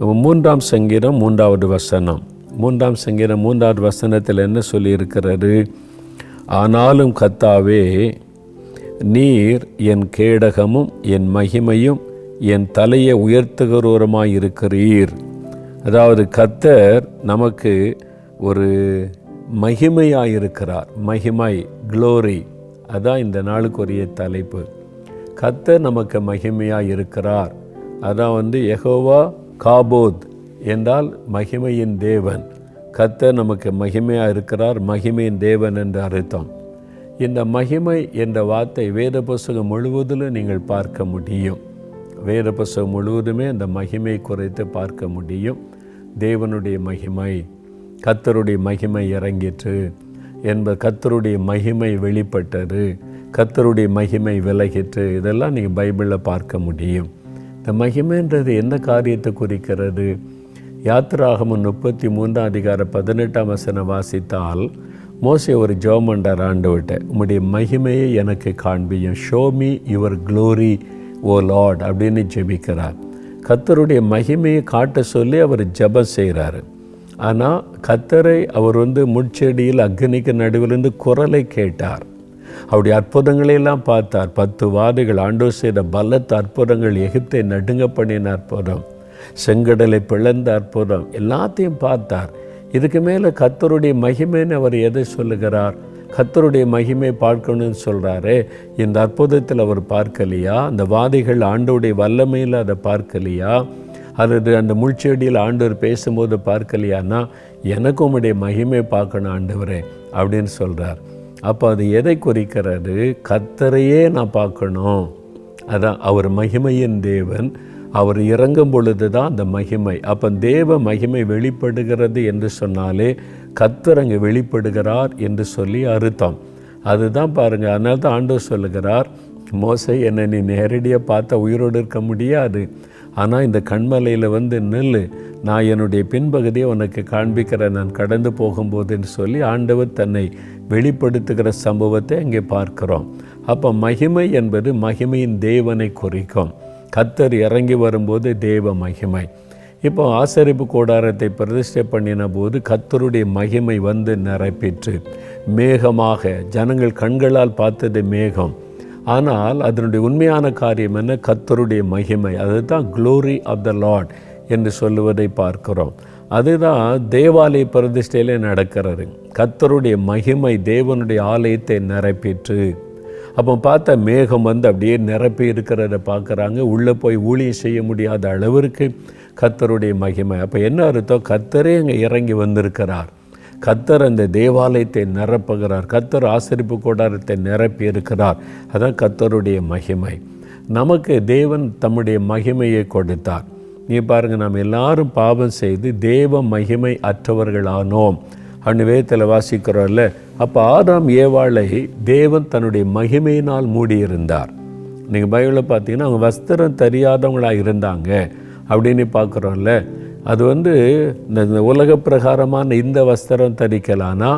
மூன்றாம் சங்கீதம் மூன்றாவது வசனம். மூன்றாம் சங்கீதம் மூன்றாவது வசனத்தில் என்ன சொல்லியிருக்கிறது? ஆனாலும் கத்தாவே நீர் என் கேடகமும் என் மகிமையும் என் தலையை உயர்த்துகிறோருமாய் இருக்கிறீர். அதாவது கத்தர் நமக்கு ஒரு மகிமையாக இருக்கிறார். மகிமை க்ளோரி அதான் இந்த நாளுக்குரிய தலைப்பு. கத்தர் நமக்கு மகிமையாக இருக்கிறார். அதான் வந்து எகோவா காபோத் என்றால் மகிமையின் தேவன். கத்தர் நமக்கு மகிமையாக இருக்கிறார் மகிமையின் தேவன் என்று அர்த்தம். இந்த மகிமை என்ற வார்த்தை வேத புஸ்தகம் முழுவதிலும் நீங்கள் பார்க்க முடியும். வேத புஸ்தகம் முழுவதுமே அந்த மகிமை குறைத்து பார்க்க முடியும். தேவனுடைய மகிமை கத்தருடைய மகிமை இறங்கிற்று என்பது கத்தருடைய மகிமை வெளிப்பட்டது கத்தருடைய மகிமை விலகிற்று. இதெல்லாம் நீங்கள் பைபிளில் பார்க்க முடியும். இந்த மகிமைன்றது என்ன காரியத்தை குறிக்கிறது? யாத்திராகமன் முப்பத்தி மூன்றாம் அதிகார பதினெட்டாம் வசனம் வாசித்தால் மோசை ஒரு ஜோமண்டர் ஆண்டு உம்முடைய மகிமையை எனக்கு காண்பியும். Show me your glory O Lord அப்படின்னு ஜெபிக்கிறார். கத்தருடைய மகிமையை காட்ட சொல்லி அவர் ஜபம் செய்கிறாரு. ஆனால் கத்தரை அவர் வந்து முட்செடியில் அக்னிக்கு நடுவிலிருந்து குரலை கேட்டார். அவருடைய அற்புதங்களை எல்லாம் பார்த்தார். பத்து வாதைகள் ஆண்டோர் செய்த பலத்த அற்புதங்கள் எகிப்தை நடுங்க பண்ணின அற்புதம். செங்கடலை பிளந்த அற்புதம் எல்லாத்தையும் பார்த்தார். இதுக்கு மேலே கத்தருடைய மகிமைன்னு அவர் எதை சொல்லுகிறார்? கத்தருடைய மகிமை பார்க்கணும்னு சொல்கிறாரு இந்த அற்புதத்தில் அவர் பார்க்கலையா? அந்த வாதிகள் ஆண்டோடைய வல்லமையில் அதை பார்க்கலையா? அல்லது அந்த முள்செடியில் ஆண்டவர் பேசும்போது பார்க்கலையான்னா எனக்கும் உம்முடைய மகிமை பார்க்கணும் ஆண்டவரே அப்படின்னு சொல்கிறார் அப்போ அது எதை குறிக்கிறது? கத்தரையே நான் பார்க்கணும். அதான் அவர் மகிமையின் தேவன். அவர் இறங்கும் பொழுது தான் அந்த மகிமை. அப்போ தேவ மகிமை வெளிப்படுகிறது என்று சொன்னாலே கத்தர் அங்கே வெளிப்படுகிறார் என்று சொல்லி அறுத்தம் அதுதான் பாருங்கள் அதனால தான் ஆண்டவர் சொல்லுகிறார் மோசை என்னை நீ நேரடியாக பார்த்தா உயிரோடு இருக்க முடியாது. ஆனால் இந்த கண்மலையில் வந்து நெல் நான் என்னுடைய பின்பகுதியை உனக்கு காண்பிக்கிறேன். நான் கடந்து போகும்போதுன்னு சொல்லி ஆண்டவர் தன்னை வெளிப்படுத்துகிற சம்பவத்தை அங்கே பார்க்கிறோம். அப்போ மகிமை என்பது மகிமையின் தேவனை குறிக்கும். கத்தர் இறங்கி வரும்போது தேவ மகிமை. இப்போ ஆசரிப்பு கூடாரத்தை பிரதிஷ்டை பண்ணின போது கத்தருடைய மகிமை வந்து நிரப்பிற்று. மேகமாக ஜனங்கள் கண்களால் பார்த்தது மேகம். ஆனால் அதனுடைய உண்மையான காரியம் என்ன? கத்தருடைய மகிமை. அதுதான் க்ளோரி ஆஃப் த லார்ட் என்று சொல்லுவதை பார்க்கிறோம். அதுதான் தேவாலய பிரதிஷ்டையிலே நடக்கிறது. கத்தருடைய மகிமை தேவனுடைய ஆலயத்தை நிரப்பிற்று. அப்போ பார்த்தா மேகம் வந்து அப்படியே நிரப்பி இருக்கிறத பார்க்குறாங்க. உள்ளே போய் ஊழியம் செய்ய முடியாத அளவிற்கு கத்தருடைய மகிமை. அப்போ என்ன அர்த்தம்? கத்தரே அங்கே இறங்கி வந்திருக்கிறார். கத்தர் அந்த தேவாலயத்தை நிரப்புகிறார். கத்தர் ஆசரிப்பு கூடாரத்தை நிரப்பி இருக்கிறார். அதான் கத்தருடைய மகிமை. நமக்கு தேவன் தம்முடைய மகிமையை கொடுத்தார். நீ பாருங்கள் நாம் எல்லாரும் பாவம் செய்து தேவ மகிமை அற்றவர்களானோம். அன்னு வேதத்தில் வாசிக்கிறோம்ல அப்போ ஆறாம் ஏவாளை தேவன் தன்னுடைய மகிமையினால் மூடியிருந்தார். நீங்கள் பைபிளில் பார்த்தீங்கன்னா அவங்க வஸ்திரம் தெரியாதவங்களாக இருந்தாங்க. அப்படின்னு பார்க்குறோம்ல அது வந்து இந்த உலக பிரகாரமான இந்த வஸ்திரம் தரிக்கலானா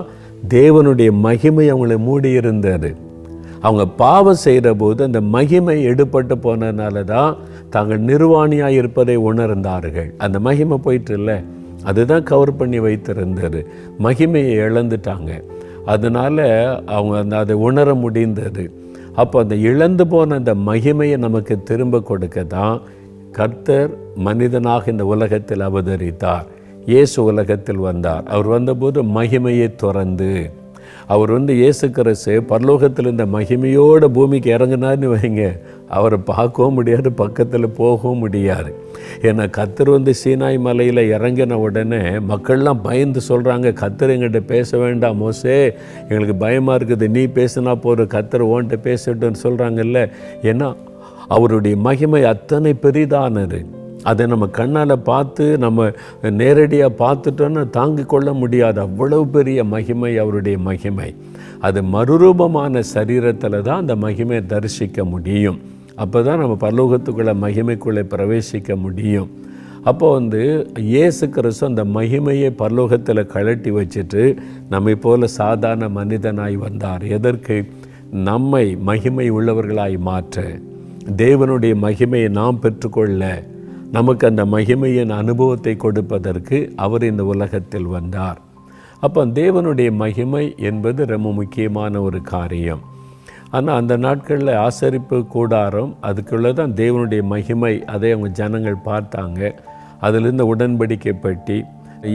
தேவனுடைய மகிமை அவங்களை மூடி இருந்தது அவங்க பாவம் செய்கிற போது அந்த மகிமை எடுபட்டு போனதுனால தான் தாங்கள் நிர்வாணியாக இருப்பதை உணர்ந்தார்கள். அந்த மகிமை போயிட்டு இல்லை அதுதான் கவர் பண்ணி வைத்திருந்தது. மகிமையை இழந்துட்டாங்க. அதனால் அவங்க அந்த அதை உணர முடிந்தது. அப்போ அந்த இழந்து போன அந்த மகிமையை நமக்கு திரும்ப கொடுக்க தான் கர்த்தர் மனிதனாக இந்த உலகத்தில் அவதரித்தார். இயேசு உலகத்தில் வந்தார். அவர் வந்தபோது மகிமையை துறந்து அவர் வந்து இயேசு கிறிஸ்து பரலோகத்தில் இந்த மகிமையோட பூமிக்கு இறங்கினார்னு வைங்க. அவரை பார்க்கவும் முடியாது பக்கத்தில் போகவும் முடியாது. ஏன்னா கத்தர் வந்து சீனாய் மலையில் இறங்கின உடனே மக்கள்லாம் பயந்து சொல்கிறாங்க கத்தர் எங்கிட்ட பேச வேண்டாம் மோசே. எங்களுக்கு பயமாக இருக்குது. நீ பேசுனா போகிற கத்தர் ஓன்ட்ட பேசட்டுன்னு சொல்கிறாங்கல்ல ஏன்னா அவருடைய மகிமை அத்தனை பெரிதானது. அதை நம்ம கண்ணால் பார்த்து நம்ம நேரடியாக பார்த்துட்டோன்னா தாங்கிக் கொள்ள முடியாது அவ்வளவு பெரிய மகிமை அவருடைய மகிமை. அது மறுரூபமான சரீரத்தில் தான் அந்த மகிமையை தரிசிக்க முடியும். அப்போ தான் நம்ம பரலோகத்துக்குள்ளே மகிமைக்குள்ளே பிரவேசிக்க முடியும். அப்போ வந்து இயேசு கிறிஸ்து அந்த மகிமையை பரலோகத்தில் கழட்டி வச்சுட்டு நம்மை போல சாதாரண மனிதனாய் வந்தார். எதற்கு? நம்மை மகிமை உள்ளவர்களாய் மாற்ற. தேவனுடைய மகிமையை நாம் பெற்றுக்கொள்ள நமக்கு அந்த மகிமையின் அனுபவத்தை கொடுப்பதற்கு அவர் இந்த உலகத்தில் வந்தார். அப்போ தேவனுடைய மகிமை என்பது ரொம்ப முக்கியமான ஒரு காரியம். ஆனால் அந்த நாட்களில் ஆசரிப்பு கூடாரம் அதுக்குள்ளே தான் தேவனுடைய மகிமை அதை அவங்க ஜனங்கள் பார்த்தாங்க. அதிலிருந்து உடன்படிக்கை பெட்டி.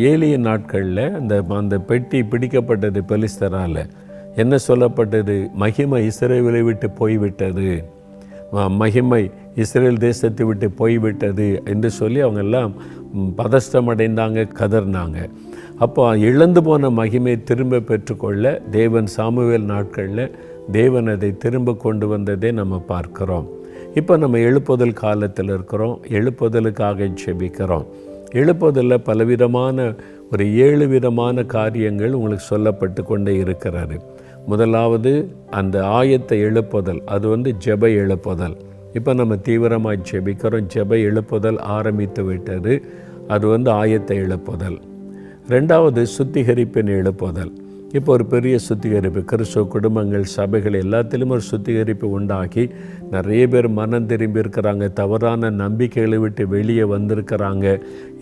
ஏழிய நாட்களில் அந்த அந்த பெட்டி பிடிக்கப்பட்டது பெலிஸ்தரால். என்ன சொல்லப்பட்டது? மகிமை இஸ்ரேலை விட்டு போய்விட்டது. மகிமை இஸ்ரேல் தேசத்தை விட்டு போய்விட்டது என்று சொல்லி அவங்க எல்லாம் அடைந்தாங்க பதஷ்டமடைந்தாங்க கதர்னாங்க. அப்போ இழந்து போன மகிமையை திரும்ப பெற்றுக்கொள்ள தேவன் சாமுவேல் நாட்களில் தேவன் அதை திரும்ப கொண்டு வந்ததை நம்ம பார்க்கிறோம். இப்போ நம்ம எழுப்புதல் காலத்தில் இருக்கிறோம் எழுப்புதலுக்காக செபிக்கிறோம் எழுப்புதலில் பலவிதமான ஒரு ஏழு விதமான காரியங்கள் உங்களுக்கு சொல்லப்பட்டு கொண்டே இருக்கிறாரு முதலாவது அந்த ஆயத்தை எழுப்புதல் அது வந்து ஜெப எழுப்புதல். இப்போ நம்ம தீவிரமாக ஜெபிக்கிறோம் ஜெப எழுப்புதல் ஆரம்பித்து விட்டது அது வந்து ஆயத்தை எழுப்புதல். ரெண்டாவது சுத்திகரிப்பின் எழுப்புதல். இப்போ ஒரு பெரிய சுத்திகரிப்பு. கிறிஸ்துவ குடும்பங்கள் சபைகள் எல்லாத்திலும் ஒரு சுத்திகரிப்பு உண்டாக்கி நிறைய பேர் மனம் திரும்பி இருக்கிறாங்க தவறான நம்பிக்கைகளை விட்டு வெளியே வந்திருக்கிறாங்க.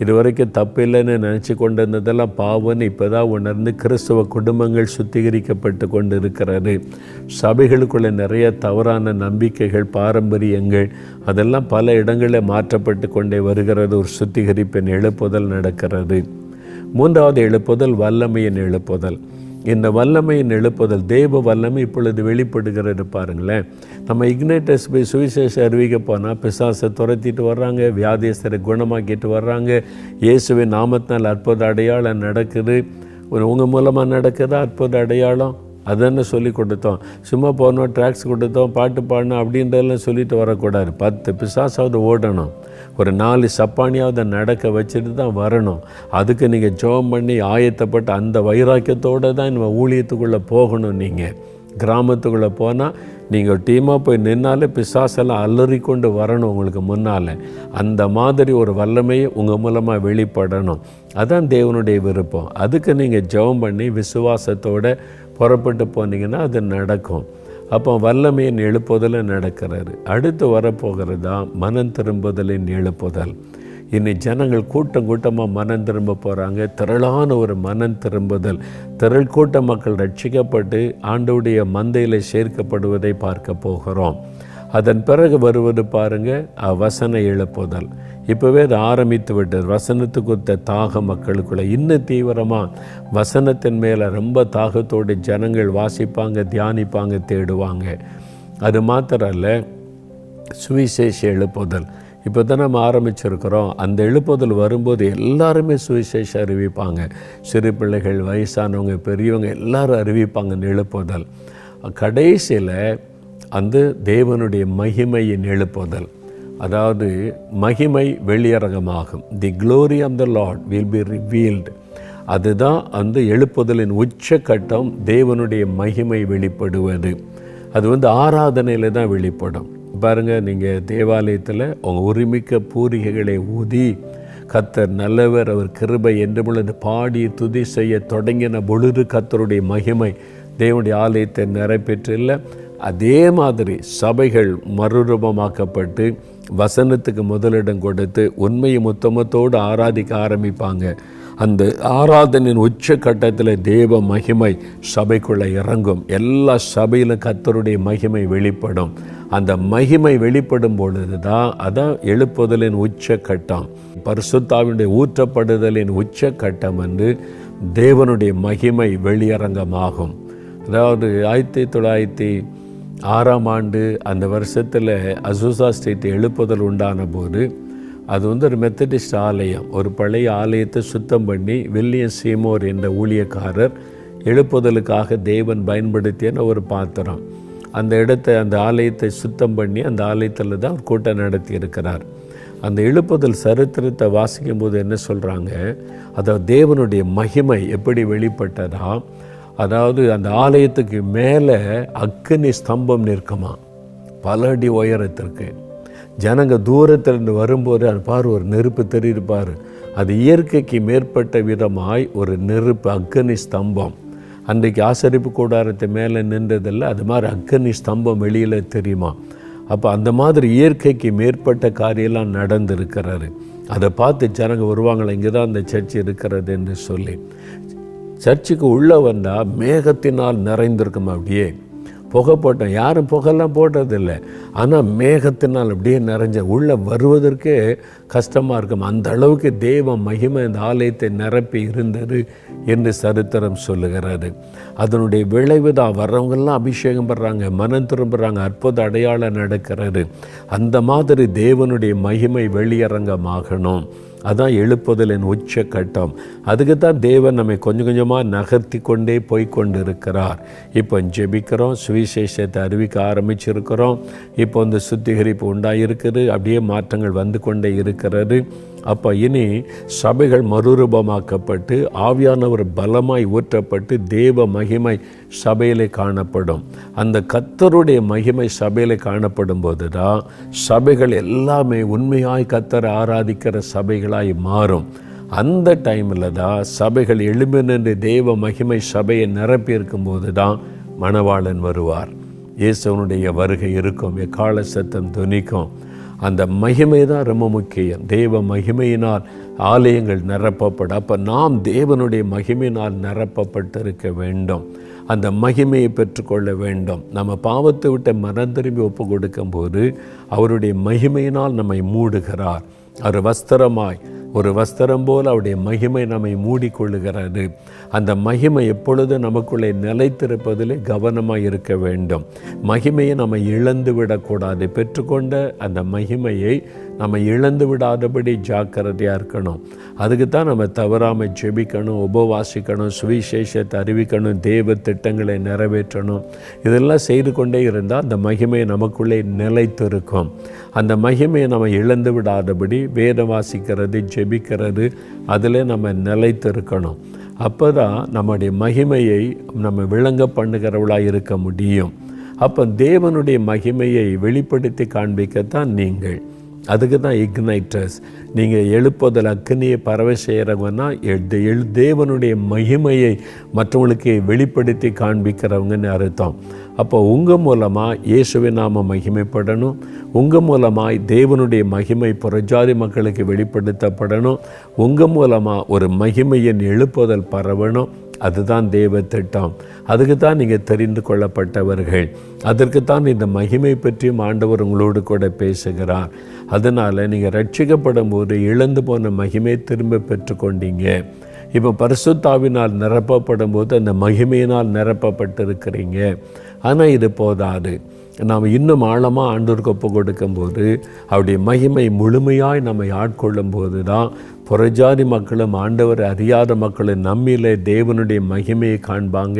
இது வரைக்கும் தப்பில்லைன்னு நினச்சி கொண்டு இருந்ததெல்லாம் பாவம்னு இப்போ தான் உணர்ந்து கிறிஸ்துவ குடும்பங்கள் சுத்திகரிக்கப்பட்டு கொண்டு இருக்கிறது சபைகளுக்குள்ளே நிறைய தவறான நம்பிக்கைகள் பாரம்பரியங்கள் அதெல்லாம் பல இடங்களில் மாற்றப்பட்டு கொண்டே வருகிறது. ஒரு சுத்திகரிப்பின் எழுப்புதல் நடக்கிறது. மூன்றாவது எழுப்புதல் வல்லமையின் எழுப்புதல். இந்த வல்லமையின் எழுப்புதல் தேவ வல்லமை இப்பொழுது வெளிப்படுகிறது பாருங்களேன். நம்ம இக்னைட்டஸ் போய் சுவிசேஷ அறிவிக்க போனால் பிசாசை துரத்திட்டு வர்றாங்க வியாதியஸ்தரை குணமாக்கிட்டு வர்றாங்க. இயேசுவின் நாமத்தினால் அற்புத அடையாளம் நடக்குது. உங்கள் மூலமாக நடக்குதா அற்புத அடையாளம்? அதென்ன சொல்லி கொடுத்தோம். சும்மா போனோம் ட்ராக்ஸ் கொடுத்தோம் பாட்டு பாடணும் அப்படின்றதெல்லாம் சொல்லிட்டு வரக்கூடாது. பத்து பிசாசாவது ஓடணும். ஒரு நாலு சப்பானியாவது நடக்க வச்சுட்டு தான் வரணும். அதுக்கு நீங்கள் ஜெபம் பண்ணி ஆயத்தப்பட்டு அந்த வைராக்கியத்தோடு தான் நம்ம ஊழியத்துக்குள்ளே போகணும் நீங்கள் கிராமத்துக்குள்ளே போனால் நீங்கள் டீமாக போய் நின்னாலே பிசாசெல்லாம் அலறி கொண்டு வரணும் உங்களுக்கு முன்னால். அந்த மாதிரி ஒரு வல்லமையை உங்கள் மூலமாக வெளிப்படணும். அதான் தேவனுடைய விருப்பம். அதுக்கு நீங்கள் ஜெபம் பண்ணி விசுவாசத்தோட புறப்பட்டு போனீங்கன்னா அது நடக்கும். அப்போ வல்லமையின் எழுப்புதல் நடக்கிறாரு அடுத்து வரப்போகிறது தான் மனம் திரும்புதலின் எழுப்புதல். இனி ஜனங்கள் கூட்டம் கூட்டமாக மனம் திரும்ப போகிறாங்க திரளான ஒரு மனம் திரும்புதல். திரள் கூட்ட மக்கள் ரட்சிக்கப்பட்டு ஆண்டவுடைய மந்தையில் சேர்க்கப்படுவதை பார்க்க போகிறோம். அதன் பிறகு வருவது பாருங்க அஹ், வசன எழுப்புதல். இப்போவே அது ஆரம்பித்து விட்டது. வசனத்துக்கு ஒத்த தாக மக்களுக்குள்ள. இன்னும் தீவிரமாக வசனத்தின் மேலே ரொம்ப தாகத்தோடு ஜனங்கள் வாசிப்பாங்க தியானிப்பாங்க தேடுவாங்க. அது மாத்திரம் இல்லை சுவிசேஷ எழுப்புதல். இப்போ தான் நம்ம ஆரம்பிச்சிருக்கிறோம். அந்த எழுப்புதல் வரும்போது எல்லாருமே சுவிசேஷம் அறிவிப்பாங்க. சிறு பிள்ளைகள் வயசானவங்க பெரியவங்க எல்லாரும் அறிவிப்பாங்க அந்த எழுப்புதல். கடைசியில் அந்த தேவனுடைய மகிமையின் எழுப்புதல். அதாவது மகிமை வெளியரங்கமாகும். The glory of the Lord will be revealed அதுதான் அந்த எழுப்புதலின் உச்சக்கட்டம் தேவனுடைய மகிமை வெளிப்படுவது. அது வந்து ஆராதனையில் தான் வெளிப்படும். பாருங்கள் நீங்கள் தேவாலயத்தில் உங்கள் உரிமிக்க பூரிகைகளை ஊதி கத்தர் நல்லவர் அவர் கிருபை என்று பொழுது பாடி துதி செய்ய தொடங்கின பொழுது கத்தருடைய மகிமை தேவனுடைய ஆலயத்தை நிறைவேற்றில்ல. அதே மாதிரி சபைகள் மறுரூபமாக்கப்பட்டு வசனத்துக்கு முதலிடம் கொடுத்து உண்மையை முத்தமத்தோடு ஆராதிக்க ஆரம்பிப்பாங்க. அந்த ஆராதனையின் உச்சக்கட்டத்தில் தேவ மகிமை சபைக்குள்ளே இறங்கும். எல்லா சபையிலும் கத்தருடைய மகிமை வெளிப்படும். அந்த மகிமை வெளிப்படும் பொழுது தான் அதான் எழுப்புதலின் உச்ச கட்டம் பரிசுத்தாவினுடைய ஊற்றப்படுதலின் உச்ச கட்டம் வந்து தேவனுடைய மகிமை வெளியரங்கமாகும். அதாவது ஆயிரத்தி தொள்ளாயிரத்தி ஆறாம் ஆண்டு அந்த வருஷத்தில் அசூசா ஸ்ட்ரீட் எழுப்புதல் உண்டான போது அது வந்து ஒரு மெத்தடிஸ்ட் ஆலயம். ஒரு பழைய ஆலயத்தை சுத்தம் பண்ணி வில்லியம் சீமோர் என்ற ஊழியக்காரர் எழுப்புதலுக்காக தேவன் பயன்படுத்தியன ஒரு பாத்திரம். அந்த இடத்தை அந்த ஆலயத்தை சுத்தம் பண்ணி அந்த ஆலயத்தில் தான் கூட்டம் நடத்தி இருக்கிறார். அந்த எழுப்புதல் சரித்திரத்தை வாசிக்கும் போது என்ன சொல்கிறாங்க அதாவது தேவனுடைய மகிமை எப்படி வெளிப்பட்டதா? அதாவது அந்த ஆலயத்துக்கு மேலே அக்கினி ஸ்தம்பம் நிற்குமா? பல அடி உயரத்திற்கு. ஜனங்க தூரத்திலிருந்து வரும்போது அது பாரு ஒரு நெருப்பு தெரியுது அது இயற்கைக்கு மேற்பட்ட விதமாய் ஒரு நெருப்பு அக்கனி ஸ்தம்பம். அன்றைக்கு ஆசரிப்பு கூடாரத்து மேலே நின்றதில்ல அது மாதிரி அக்கனி ஸ்தம்பம் வெளியில் தெரியுமா? அப்போ அந்த மாதிரி இயற்கைக்கு மேற்பட்ட காரியெல்லாம் நடந்திருக்கிறாரு அதை பார்த்து ஜனங்க வருவாங்களே இங்கே தான் அந்த சர்ச் இருக்கிறது என்று சொல்லி. சர்ச்சுக்கு உள்ளே வந்தால் மேகத்தினால் நிறைந்திருக்கும் அப்படியே. புகை போட்டோம் யாரும் புகைலாம் போட்டதில்லை. ஆனால் மேகத்தினால் அப்படியே நிறைஞ்ச உள்ளே வருவதற்கே கஷ்டமாக இருக்கும். அந்த அளவுக்கு தெய்வ மகிமை இந்த ஆலயத்தை நிரப்பி இருந்தது என்று சரித்திரம் சொல்லுகிறாரு அதனுடைய விளைவு தான் வர்றவங்கெல்லாம் அபிஷேகம் பண்ணுறாங்க மனம் திரும்புகிறாங்க அற்புத அடையாளம் நடக்கிறாரு அந்த மாதிரி தேவனுடைய மகிமை வெளியரங்கமாகணும். அதான் எழுப்புதலின் உச்ச கட்டம் அதுக்கு தான் தேவன் நம்மை கொஞ்சம் கொஞ்சமாக நகர்த்தி கொண்டே போய்கொண்டு இருக்கிறார் இப்போ ஜெபிக்கிறோம் சுவிசேஷத்தை அறிவிக்க ஆரம்பிச்சிருக்கிறோம். இப்போ இந்த சுத்திகரிப்பு உண்டாயிருக்குது அப்படியே மாற்றங்கள் வந்து கொண்டே இருக்கிறது. அப்போ இனி சபைகள் மறுரூபமாக்கப்பட்டு ஆவியானவர் பலமாய் ஊற்றப்பட்டு தேவ மகிமை சபையிலே காணப்படும். அந்த கத்தருடைய மகிமை சபையில் காணப்படும் போது தான் சபைகள் எல்லாமே உண்மையாய் கத்தரை ஆராதிக்கிற சபைகளாய் மாறும். அந்த டைமில் தான் சபைகள் எழும்பி நின்று தேவ மகிமை சபையை நிரப்பி இருக்கும்போது தான் மணவாளன் வருவார். இயேசுவனுடைய வருகை இருக்கும். எக்கால சத்தம் துணிக்கும். அந்த மகிமை தான் ரொம்ப முக்கியம். தேவ மகிமையினால் ஆலயங்கள் நிரப்பப்படும். அப்போ நாம் தேவனுடைய மகிமையினால் நிரப்பப்பட்டிருக்க வேண்டும். அந்த மகிமையை பெற்றுக்கொள்ள வேண்டும். நம்ம பாவத்தை விட்ட மனம் திரும்பி ஒப்பு கொடுக்கும்போது அவருடைய மகிமையினால் நம்மை மூடுகிறார். அவர் வஸ்திரமாய் ஒரு வஸ்திரம் போல் அவருடைய மகிமை நம்மை மூடிக்கொள்ளுகிறாரு அந்த மகிமை எப்பொழுதும் நமக்குள்ளே நிலைத்திருப்பதிலே கவனமாக இருக்க வேண்டும். மகிமையை நம்ம இழந்து விடக்கூடாது பெற்றுக்கொண்ட அந்த மகிமையை நம்ம இழந்து விடாதபடி ஜாக்கிரதையாக இருக்கணும். அதுக்கு தான் நம்ம தவறாமல் ஜெபிக்கணும் உபவாசிக்கணும் சுவிசேஷத்தை அறிவிக்கணும் தேவ திட்டங்களை நிறைவேற்றணும். இதெல்லாம் செய்து கொண்டே இருந்தால் அந்த மகிமை நமக்குள்ளே நிலைத்திருக்கும். அந்த மகிமையை நம்ம இழந்து விடாதபடி வேதம் வாசிக்கிறது ஜெபிக்கிறது அதில் நம்ம நிலைத்திருக்கணும். அப்போ தான் நம்முடைய மகிமையை நம்ம விளங்க பண்ணுகிறவளாக இருக்க முடியும். அப்போ தேவனுடைய மகிமையை வெளிப்படுத்தி காண்பிக்கத்தான் நீங்கள். அதுக்கு தான் இக்னைட்டர்ஸ் நீங்கள் எழுப்புதல் அக்னியை பறவை செய்கிறவங்கன்னா எழு தேவனுடைய மகிமையை மற்றவங்களுக்கு வெளிப்படுத்தி காண்பிக்கிறவங்கன்னு அர்த்தம். அப்போ உங்கள் மூலமாக இயேசுவை நாம மகிமைப்படணும். உங்கள் மூலமாக தேவனுடைய மகிமை புறஜாதி மக்களுக்கு வெளிப்படுத்தப்படணும். உங்கள் மூலமாக ஒரு மகிமையின் எழுப்புதல் பரவணும். அதுதான் தேவ திட்டம் அதுக்கு தான் நீங்கள் தெரிந்து கொள்ளப்பட்டவர்கள். அதற்கு தான் இந்த மகிமை பற்றியும் ஆண்டவர் உங்களோடு கூட பேசுகிறார். அதனால் நீங்கள் ரட்சிக்கப்படும் போது இழந்து போன மகிமை திரும்ப பெற்றுக்கொண்டீங்க. இப்போ பரிசுத்தாவினால் நிரப்பப்படும் போது அந்த மகிமையினால் நிரப்பப்பட்டிருக்கிறீங்க. ஆனால் இது போதாது. நாம் இன்னும் ஆழமாக ஆண்டோருக்கு ஒப்பு கொடுக்கும்போது அவருடைய மகிமை முழுமையாய் நம்மை ஆட்கொள்ளும் போது தான் புறஜாதி மக்களும் ஆண்டவர் அறியாத மக்களும் நம்மிலே தேவனுடைய மகிமையை காண்பாங்க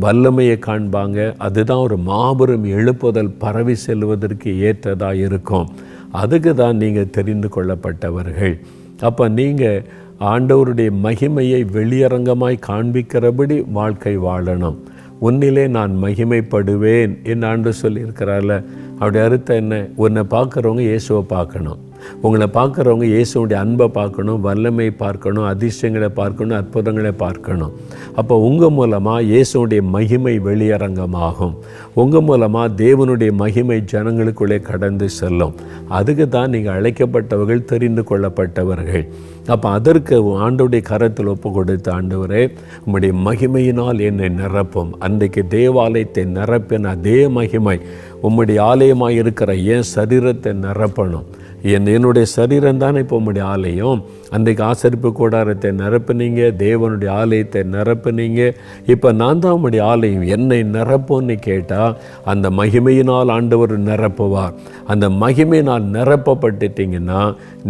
வல்லமையை காண்பாங்க. அதுதான் ஒரு மாபெரும் எழுப்புதல் பரவி செல்வதற்கு ஏற்றதாக இருக்கும். அதுக்கு தான் நீங்கள் தெரிந்து கொள்ளப்பட்டவர்கள். அப்போ நீங்கள் ஆண்டவருடைய மகிமையை வெளியரங்கமாய் காண்பிக்கிறபடி வாழ்க்கை வாழணும். உன்னிலே நான் மகிமைப்படுவேன் என் ஆண்டு சொல்லியிருக்கிறார்ல. அப்படி அறுத்த என்ன? உன்னை பார்க்குறவங்க இயேசுவை பார்க்கணும். உங்களை பார்க்குறவங்க இயேசுடைய அன்பை பார்க்கணும் வல்லமை பார்க்கணும் அதிர்ஷ்டங்களை பார்க்கணும் அற்புதங்களை பார்க்கணும். அப்போ உங்கள் மூலமாக இயேசுடைய மகிமை வெளியரங்கமாகும். உங்கள் மூலமாக தேவனுடைய மகிமை ஜனங்களுக்குள்ளே கடந்து செல்லும். அதுக்கு தான் நீங்கள் அழைக்கப்பட்டவர்கள் தெரிந்து கொள்ளப்பட்டவர்கள். அப்போ அதற்கு ஆண்டோடைய கரத்தில் ஒப்பு கொடுத்த ஆண்டவரே உம்முடைய மகிமையினால் என்னை நிரப்பும். அன்றைக்கு தேவாலயத்தை நிரப்பின அதே மகிமை உம்முடைய ஆலயமாக இருக்கிற என் சரீரத்தை நிரப்பணும். என் என்னுடைய சரீரம் தானே இப்போ உம்முடைய ஆலயம். அன்றைக்கு ஆசரிப்பு கூடாரத்தை நிரப்புனீங்க தேவனுடைய ஆலயத்தை நிரப்புனீங்க. இப்போ நான் தான் ஆலயம் என்னை நிரப்போன்னு கேட்டால் அந்த மகிமையினால் ஆண்டவர் நிரப்புவார். அந்த மகிமையினால் நிரப்பப்பட்டுட்டிங்கன்னா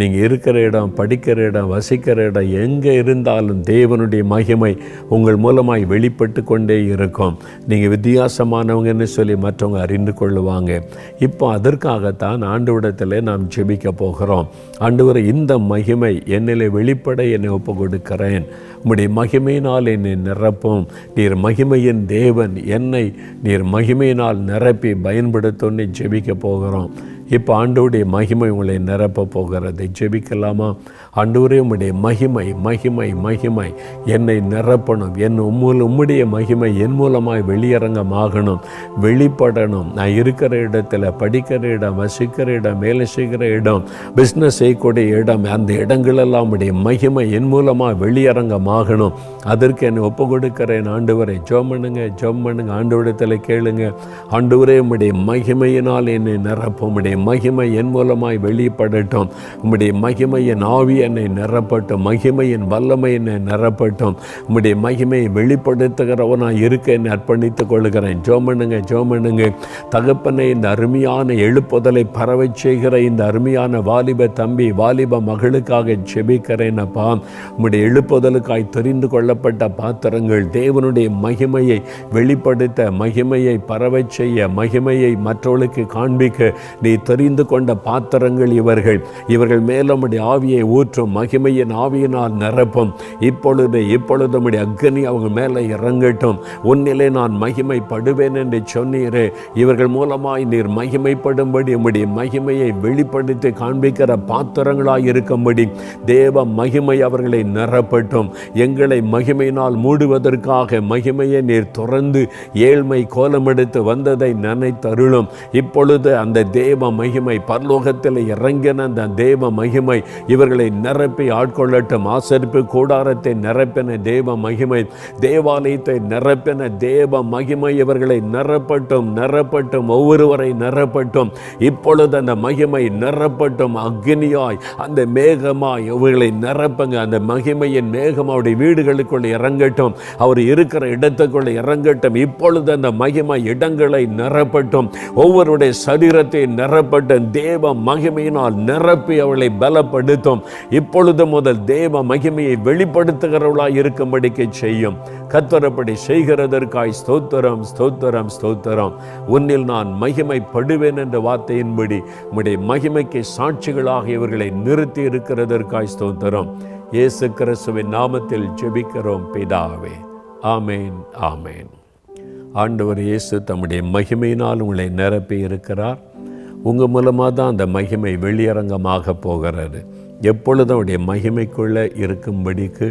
நீங்கள் இருக்கிற இடம் படிக்கிற இடம் வசிக்கிற இடம் எங்கே இருந்தாலும் தேவனுடைய மகிமை உங்கள் மூலமாய் வெளிப்பட்டு கொண்டே இருக்கும். நீங்கள் வித்தியாசமானவங்கன்னு சொல்லி மற்றவங்க அறிந்து கொள்ளுவாங்க. இப்போ அதற்காகத்தான் ஆண்டு விடத்தில் நாம் ஜெபிக்க போகிறோம். ஆண்டவரை இந்த மகிமை என்னிலே வெளிப்பட என்னை ஒப்பு கொடுக்கிறேன் உம்முடைய மகிமையினால் என்னை நிரப்பும். நீர் மகிமையின் தேவன் என்னை நீர் மகிமையினால் நிரப்பி பயன்படுத்தோன்னு ஜெபிக்க போகிறோம். இப்போ ஆண்டவருடைய மகிமை உங்களை நிரப்ப போகிறது. ஜெபிக்கலாமா? ஆண்டவரே உம்முடைய மகிமை மகிமை மகிமை என்னை நிரப்பணும். என் உம்மூல உம்முடைய மகிமை என் மூலமாய் வெளியரங்கமாகணும். வெளிப்படணும். நான் இருக்கிற இடத்துல படிக்கிற இடம் வசிக்கிற இடம் வேலை செய்கிற இடம் பிஸ்னஸ் செய்யக்கூடிய இடம் அந்த இடங்களெல்லாம் உடைய மகிமை என் மூலமாக வெளியரங்கமாகணும். அதற்கு என்னை ஒப்பு கொடுக்கிறேன் ஆண்டவரை. ஜோம் பண்ணுங்க ஜோம் பண்ணுங்க. ஆண்டவரிடத்தில் கேளுங்க. ஆண்டவரே உம்முடைய மகிமையினால் என்னை நிரப்பும் உம்முடைய மகிமை என் மூலமாய் வெளிப்படட்டும். உம்முடைய மகிமையின் ஆவி என்னை நிரப்பட்டும். மகிமையின் வல்லமை என்னை நிரப்பட்டும். உம்முடைய மகிமையை வெளிப்படுத்துகிறவனாக இருக்க என்னை அர்ப்பணித்துக் கொள்கிறேன். ஜோமனுங்க ஜோமனுங்க. தகப்பனை இந்த அருமையான எழுப்புதலை பரவை செய்கிற இந்த அருமையான வாலிப தம்பி வாலிப மகளுக்காக செபிக்கிறேன் அப்பா. உம்முடைய எழுப்புதலுக்காய் தெரிந்து கொள்ளப்பட்ட பாத்திரங்கள் தேவனுடைய மகிமையை வெளிப்படுத்த மகிமையை பரவச் செய்ய மகிமையை மற்றவர்களுக்கு காண்பிக்க நீ தெரிந்து கொண்ட பாத்திரங்கள் இவர்கள். இவர்கள் மேலும் ஆவியை ஊற்றும் மகிமையின் ஆவியினால் நிரப்பும். இப்பொழுது இப்பொழுது உடைய அக்னி அவங்க மேலே இறங்கட்டும். உன்னிலே நான் மகிமைப்படுவேன் என்று சொன்னீரே. இவர்கள் மூலமாய் நீர் மகிமைப்படும்படி உம்முடைய மகிமையை வெளிப்படுத்தி காண்பிக்கிற பாத்திரங்களாய் இருக்கும்படி தேவ மகிமை அவர்களை நிரப்பட்டும். எங்களை மகிமையினால் மூடுவதற்காக மகிமையை நீர் துறந்து ஏழ்மை கோலமெடுத்து வந்ததை நினைத்தருளும். இப்பொழுது அந்த தேவ மகிமை பரலோகத்தில் இறங்கின அந்த தேவ மகிமை. இவர்களை நிரப்பி ஆட்கொள்ளட்டும் ஆசரிப்பு கூடாரத்தை நிரப்பின தேவ மகிமை. தேவாலயத்தை நிரப்பின தேவ மகிமை இவர்களை நிரப்பட்டும் நிரப்பட்டும் ஒவ்வொருவரை நிரப்பட்டும். இப்பொழுது அந்த மகிமை நிரப்பட்டும் அக்னியாய் அந்த மேகமாய் இவர்களை நிரப்புங்க. அந்த மகிமையின் மேகம் அவருடைய வீடுகளுக்குள்ள இறங்கட்டும் அவர் இருக்கிற இடத்துக்குள்ள இறங்கட்டும். இப்பொழுது அந்த மகிமை இடங்களை நிரப்பட்டும் ஒவ்வொருடைய சரீரத்தை பலப்பட்ட தேவ மகிமையினால் நிரப்பி அவளை பலப்படுத்தும். இப்பொழுது முதல் தேவ மகிமையை வெளிப்படுத்துகிறவளாய் இருக்கும்படிக்கு செய்யும். கத்தரப்படி செய்கிறதற்காய் ஸ்தோத்திரம் ஸ்தோத்திரம் ஸ்தோத்திரம். உன்னில் நான் மகிமைப்படுவேன் என்ற வார்த்தையின்படி உம்முடைய மகிமைக்கு சாட்சிகளாக இவர்களை நிறுத்தி இருக்கிறதற்காய் ஸ்தோத்திரம். இயேசு கிறிஸ்துவின் நாமத்தில் ஜெபிக்கிறோம் பிதாவே. ஆமேன் ஆமேன். ஆண்டவர் இயேசு தம்முடைய மகிமையினால் உங்களை நிரப்பி இருக்கிறார். உங்கள் மூலமாக தான் அந்த மகிமை வெளியரங்கமாக போகிறாரு எப்பொழுதும் அவருடைய மகிமைக்குள்ளே இருக்கும்படிக்கு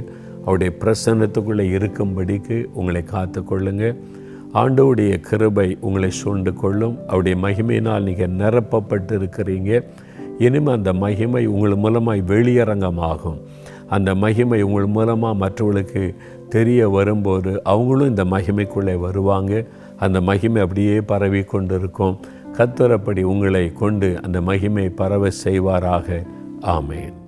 அவருடைய பிரசன்னத்துக்குள்ளே இருக்கும்படிக்கு உங்களை காத்து கொள்ளுங்கள் ஆண்டவுடைய கிருபை உங்களை சூழ்ந்து கொள்ளும். அவருடைய மகிமையினால் நீங்கள் நிரப்பப்பட்டு இருக்கிறீங்க இனிமேல் அந்த மகிமை உங்கள் மூலமாய் வெளியரங்கமாகும். அந்த மகிமை உங்கள் மூலமாக மற்றவர்களுக்கு தெரிய வரும்போது அவங்களும் இந்த மகிமைக்குள்ளே வருவாங்க. அந்த மகிமை அப்படியே பரவி கொண்டிருக்கும். கத்தரப்படி உங்களை கொண்டு அந்த மகிமை பரவ செய்வாராக. ஆமேன்.